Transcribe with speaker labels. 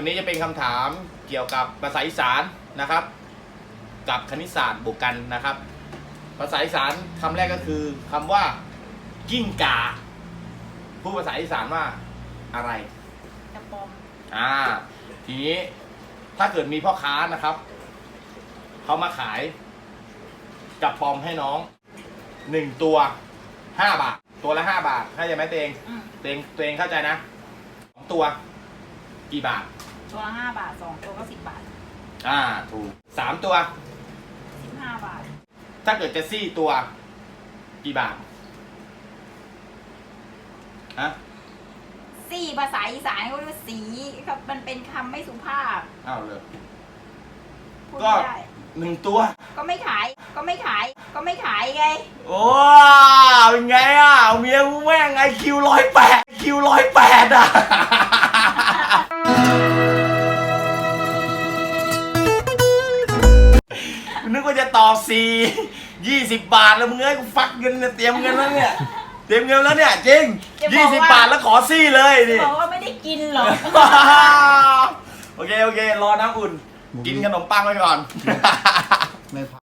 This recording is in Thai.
Speaker 1: วันนี้จะเป็นคำถามเกี่ยวกับภาษาอีสานนะครับ กับคณิตศาสตร์บวกกันนะครับ ภาษาอีสานคำแรกก็คือคำว่า กิ้งก่าพูดภาษาอีสานว่าอะไร
Speaker 2: กระป๋อม
Speaker 1: อ่า ทีนี้ถ้าเกิดมีพ่อค้านะครับเขามาขายกับปอมให้น้องหนึ่งตัวห้าบาท ตัวละห้าบาทเข้าใจไหมเตง
Speaker 2: อืม
Speaker 1: เตงตัวเองเข้าใจนะสองตัวกี่บาท
Speaker 2: ตัวละห้าบาทสองตัวก็สิบบาท
Speaker 1: อ่าถูกสามตัว
Speaker 2: สิบห้าบาท
Speaker 1: ถ้าเกิดจะซี่ตัว กี่บาทฮะ
Speaker 2: สี่ภาษาอีสานเขาเรียกว่าสีครับมันเป็นคำไม่สุภาพ
Speaker 1: อ้าวเลย
Speaker 2: พูด
Speaker 1: ก็
Speaker 2: ไม่ได้
Speaker 1: หนึ่งตัว
Speaker 2: ก็ไม่ขาย ก็ไม่ขาย ก็ไม่ขายไง
Speaker 1: โอ้เป็นไงอะเมียกูแม่งไอคิวร้อยแปดคิวร้อยแปดอะ ตอบสี่ยี่สิบบาทแล้วมึงเอ้ยกูฟักเงินเนี่ยเตรียมเงินแล้วเนี่ยเตรียมเงินแล้วเนี่ยจริง
Speaker 2: จะบ
Speaker 1: ยี่
Speaker 2: อก
Speaker 1: สิบ
Speaker 2: ว่า
Speaker 1: บาทแล้วขอซี่เลยนี่
Speaker 2: บอกว่าไม่ได้กินหรอก
Speaker 1: โอเค โอเค รอน้ำอุ่น กินขนมปังไว้ก่อน
Speaker 3: ไม่พอ